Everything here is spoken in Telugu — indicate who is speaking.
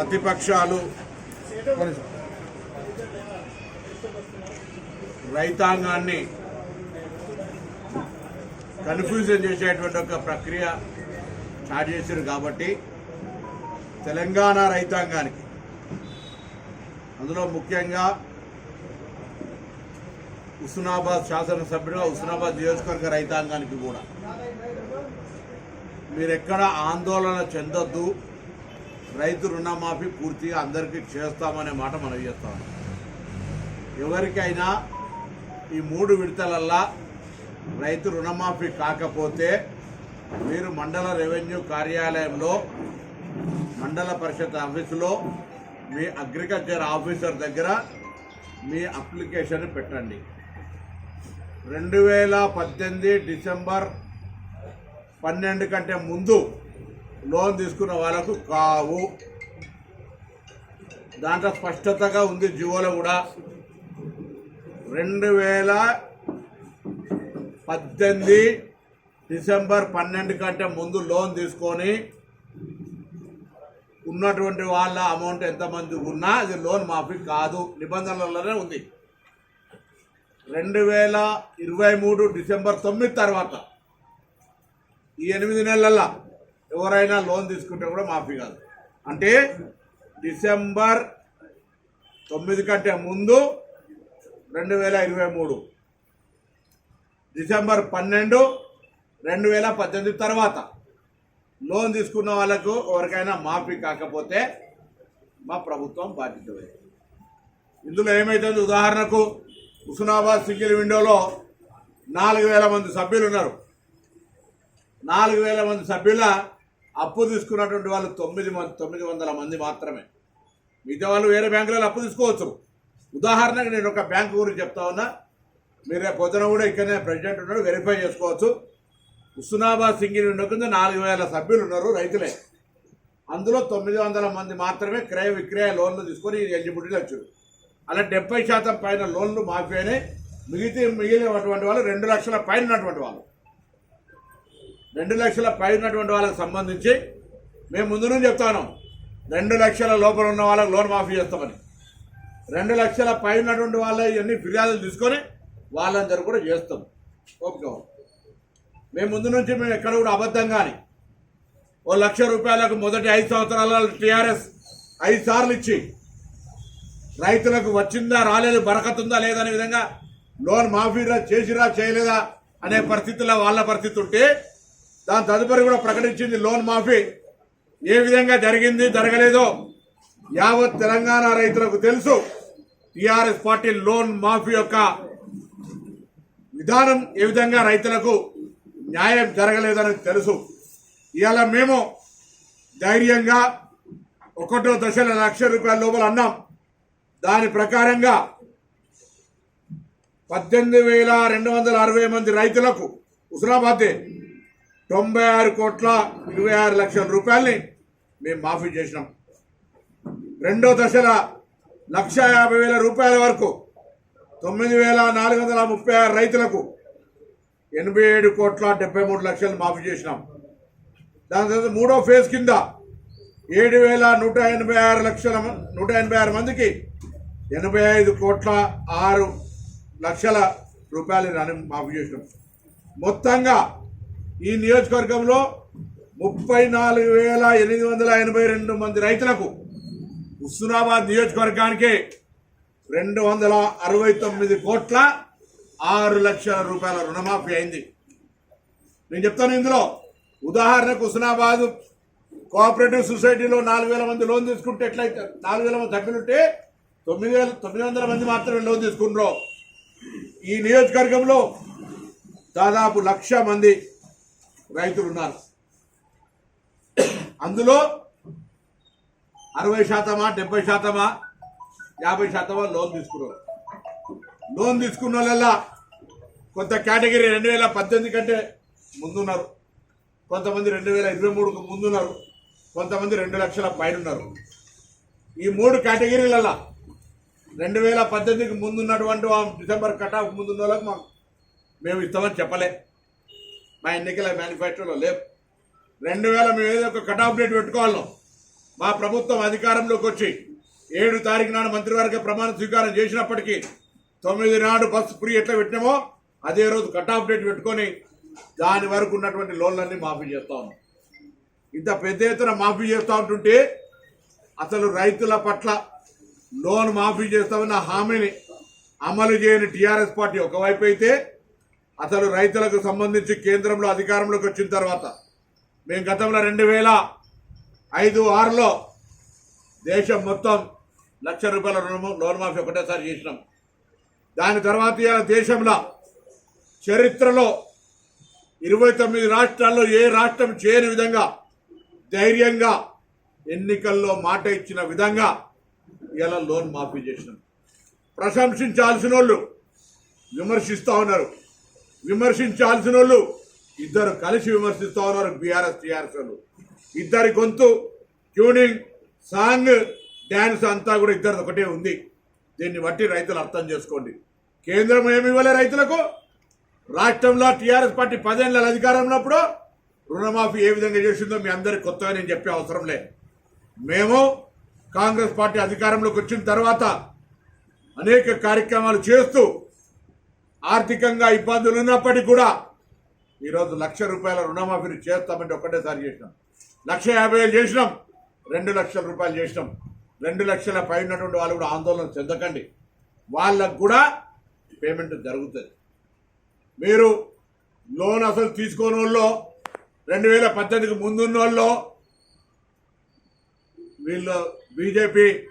Speaker 1: ప్రతిపక్షాలు రైతాంగాన్ని కన్ఫ్యూజన్ చేసేటువంటి ఒక ప్రక్రియ స్టార్ట్ చేశారు కాబట్టి తెలంగాణ రైతాంగానికి అందులో ముఖ్యంగా హుస్నాబాద్ శాసనసభ్యుడిగా హుస్నాబాద్ నియోజకవర్గ రైతాంగానికి కూడా. మీరెక్కడ ఆందోళన చెందొద్దు. రైతు రుణమాఫీ పూర్తిగా అందరికీ చేస్తామనే మాట మనం చేస్తాం. ఎవరికైనా ఈ మూడు విడతలల్లా రైతు రుణమాఫీ కాకపోతే మీరు మండల రెవెన్యూ కార్యాలయంలో మండల పరిషత్ ఆఫీసులో మీ అగ్రికల్చర్ ఆఫీసర్ దగ్గర మీ అప్లికేషన్ పెట్టండి. రెండు వేల పద్దెనిమిది డిసెంబర్ పన్నెండు కంటే ముందు లోన్ తీసుకున్న వాళ్ళకు కావు. దాంట్లో స్పష్టతగా ఉంది జివోలో కూడా. రెండు వేల పద్దెనిమిది డిసెంబర్ పన్నెండు కంటే ముందు లోన్ తీసుకొని ఉన్నటువంటి వాళ్ళ అమౌంట్ ఎంతమంది ఉన్నా అది లోన్ మాఫీ కాదు. నిబంధనలలోనే ఉంది. రెండు వేల ఇరవై మూడు డిసెంబర్ తొమ్మిది తర్వాత ఈ ఎనిమిది నెలల్లో ఎవరైనా లోన్ తీసుకుంటే కూడా మాఫీ కాదు. అంటే డిసెంబర్ తొమ్మిది కంటే ముందు రెండు వేల ఇరవై మూడు డిసెంబర్ పన్నెండు రెండు వేల పద్దెనిమిది తర్వాత లోన్ తీసుకున్న వాళ్ళకు ఎవరికైనా మాఫీ కాకపోతే మా ప్రభుత్వం బాధ్యత ఇందులో ఏమైతుంది? ఉదాహరణకు హుస్నాబాద్ సింగిల్ విండోలో నాలుగు వేల మంది సభ్యులు ఉన్నారు. నాలుగు వేల మంది సభ్యుల అప్పు తీసుకున్నటువంటి వాళ్ళు తొమ్మిది మంది తొమ్మిది వందల మంది మాత్రమే. మిగతా వాళ్ళు వేరే బ్యాంకులలో అప్పు తీసుకోవచ్చు. ఉదాహరణకు నేను ఒక బ్యాంకు గురించి చెప్తా ఉన్నా. మీరు రేపు పొద్దున కూడా ఇక్కడనే ప్రెసిడెంట్ ఉన్నాడు వెరిఫై చేసుకోవచ్చు. హుస్నాబాద్ సింగిల్ ఉండకుండా కింద నాలుగు వేల సభ్యులు ఉన్నారు రైతులే. అందులో తొమ్మిది వందల మంది మాత్రమే క్రయ విక్రయ లోన్లు తీసుకొని ఎలిజిబిలిటీ వచ్చారు అలా డెబ్బై శాతం పైన లోన్లు మాఫీ అయినాయి. మిగితే మిగిలినటువంటి వాళ్ళు రెండు లక్షల పైన ఉన్నటువంటి వాళ్ళు. రెండు లక్షల పై ఉన్నటువంటి వాళ్ళకి సంబంధించి మేము ముందు నుంచి చెప్తాను రెండు లక్షల లోపల ఉన్న వాళ్ళకి లోన్ మాఫీ చేస్తామని. రెండు లక్షల పై ఉన్నటువంటి వాళ్ళ ఇవన్నీ ఫిర్యాదులు తీసుకొని వాళ్ళందరూ కూడా చేస్తాం. ఓపిక మేము ముందు నుంచి మేము ఎక్కడ కూడా అబద్ధం కానీ ఓ లక్ష రూపాయలకు మొదటి ఐదు సంవత్సరాల టీఆర్ఎస్ ఐదు సార్లు ఇచ్చి రైతులకు వచ్చిందా రాలేదు బరకతుందా లేదనే విధంగా లోన్ మాఫీరా చేసిరా చేయలేదా అనే పరిస్థితుల్లో వాళ్ళ పరిస్థితి ఉంటే దాని తదుపరి కూడా ప్రకటించింది లోన్ మాఫీ. ఏ విధంగా జరిగింది జరగలేదో యావత్ తెలంగాణ రైతులకు తెలుసు. టిఆర్ఎస్ పార్టీ లోన్ మాఫీ యొక్క విధానం ఏ విధంగా రైతులకు న్యాయం జరగలేదని తెలుసు. ఇవాళ మేము ధైర్యంగా ఒకటో దశల లక్ష రూపాయల లోపల అన్నాం. దాని ప్రకారంగా పద్దెనిమిది వేల రెండు వందల అరవై మంది రైతులకు హుస్నాబాదే తొంభై ఆరు కోట్ల ఇరవై ఆరు లక్షల రూపాయల్ని మేము మాఫీ చేసినాం. రెండో దశల లక్ష యాభై వేల రూపాయల వరకు తొమ్మిది వేల నాలుగు వందల ముప్పై ఆరు రైతులకు ఎనభై ఏడు కోట్ల డెబ్బై మూడు లక్షలు మాఫీ చేసినాం. దాని తర్వాత మూడో ఫేజ్ కింద ఏడు వేల నూట ఎనభై ఆరు లక్షల నూట ఎనభై ఆరు మందికి ఎనభై ఐదు కోట్ల ఆరు లక్షల రూపాయలు మాఫీ చేసినాం. మొత్తంగా ఈ నియోజకవర్గంలో ముప్పై నాలుగు వేల ఎనిమిది వందల ఎనభై రెండు మంది రైతులకు హుస్నాబాద్ నియోజకవర్గానికి రెండు వందల అరవై తొమ్మిది కోట్ల ఆరు లక్షల రూపాయల రుణమాఫీ అయింది. నేను చెప్తాను ఇందులో ఉదాహరణకు హుస్నాబాద్ కోఆపరేటివ్ సొసైటీలో నాలుగు వేల మంది లోన్ తీసుకుంటే ఎట్లయితే నాలుగు వేల మంది సభ్యులుంటే తొమ్మిది వేల తొమ్మిది వందల మంది మాత్రమే లోన్ తీసుకుంటారు ఈ నియోజకవర్గంలో దాదాపు లక్ష మంది రైతులు ఉన్నారు. అందులో అరవై శాతమా డెబ్బై శాతమా యాభై శాతమా లోన్ తీసుకున్నారు. లోన్ తీసుకున్న వాళ్ళ కొంత కేటగిరీ రెండు వేల పద్దెనిమిది కంటే ముందున్నారు. కొంతమంది రెండు వేల ఇరవై మూడుకు ముందున్నారు. కొంతమంది రెండు లక్షల పైన ఉన్నారు ఈ మూడు కేటగిరీలలో రెండు వేల పద్దెనిమిదికి ముందున్నటువంటి డిసెంబర్ కటాఫ్ ముందున్న వాళ్ళకి మాకు మేము ఇస్తామని చెప్పలే. మా ఎన్నికల మేనిఫెస్టోలో లేవు రెండు వేల మేము ఏదో ఒక కట్ ఆఫ్ డేట్ పెట్టుకోవాలి. మా ప్రభుత్వం అధికారంలోకి వచ్చి ఏడు తారీఖు నాడు మంత్రివర్గ ప్రమాణ స్వీకారం చేసినప్పటికీ తొమ్మిది నాడు బస్సు ఫ్రీ ఎట్లా పెట్టినామో అదే రోజు కట్ ఆఫ్ డేట్ పెట్టుకొని దాని వరకు ఉన్నటువంటి లోన్లన్నీ మాఫీ చేస్తా ఉన్నాం. ఇంత పెద్ద ఎత్తున మాఫీ చేస్తూ ఉంటుంటే అసలు రైతుల పట్ల లోన్ మాఫీ చేస్తామన్న హామీని అమలు చేయని టీఆర్ఎస్ పార్టీ ఒకవైపు అయితే అసలు రైతులకు సంబంధించి కేంద్రంలో అధికారంలోకి వచ్చిన తర్వాత మేము గతంలో రెండు వేల ఐదు ఆరులో దేశం మొత్తం లక్ష రూపాయల రుణము లోన్ మాఫీ ఒకటేసారి చేసినాం. దాని తర్వాత ఇవాళ దేశంలో చరిత్రలో ఇరవై తొమ్మిది రాష్ట్రాల్లో ఏ రాష్ట్రం చేయని విధంగా ధైర్యంగా ఎన్నికల్లో మాట ఇచ్చిన విధంగా ఇలా లోన్ మాఫీ చేసినాం. ప్రశంసించాల్సిన వాళ్ళు విమర్శిస్తూ ఉన్నారు. విమర్శించాల్సిన వాళ్ళు ఇద్దరు కలిసి విమర్శిస్తూ ఉన్నారు బీఆర్ఎస్ టీఆర్ఎస్ వాళ్ళు. ఇద్దరి గొంతు ట్యూనింగ్ సాంగ్ డ్యాన్స్ అంతా కూడా ఇద్దరు ఒకటే ఉంది. దీన్ని బట్టి రైతులు అర్థం చేసుకోండి. కేంద్రం ఏమి ఇవ్వలే రైతులకు? రాష్ట్రంలో టీఆర్ఎస్ పార్టీ పదేళ్ళ అధికారం ఉన్నప్పుడు రుణమాఫీ ఏ విధంగా చేసిందో మీ అందరికి కొత్తగా నేను చెప్పే అవసరం లేదు మేము కాంగ్రెస్ పార్టీ అధికారంలోకి వచ్చిన తర్వాత అనేక కార్యక్రమాలు చేస్తూ ఆర్థికంగా ఇబ్బందులు ఉన్నప్పటికీ కూడా ఈరోజు లక్ష రూపాయల రుణమాఫీని చేస్తామంటే ఒక్కటేసారి చేసినాం. లక్ష యాభై వేలు చేసినాం. రెండు లక్షల రూపాయలు చేసినాం. రెండు లక్షల పై ఉన్నటువంటి వాళ్ళు కూడా ఆందోళన చెందకండి. వాళ్ళకు కూడా పేమెంట్ జరుగుతుంది. మీరు లోన్ అసలు తీసుకోని వాళ్ళు రెండు వేల పద్దెనిమిదికి ముందున్న వాళ్ళు వీళ్ళు బీజేపీ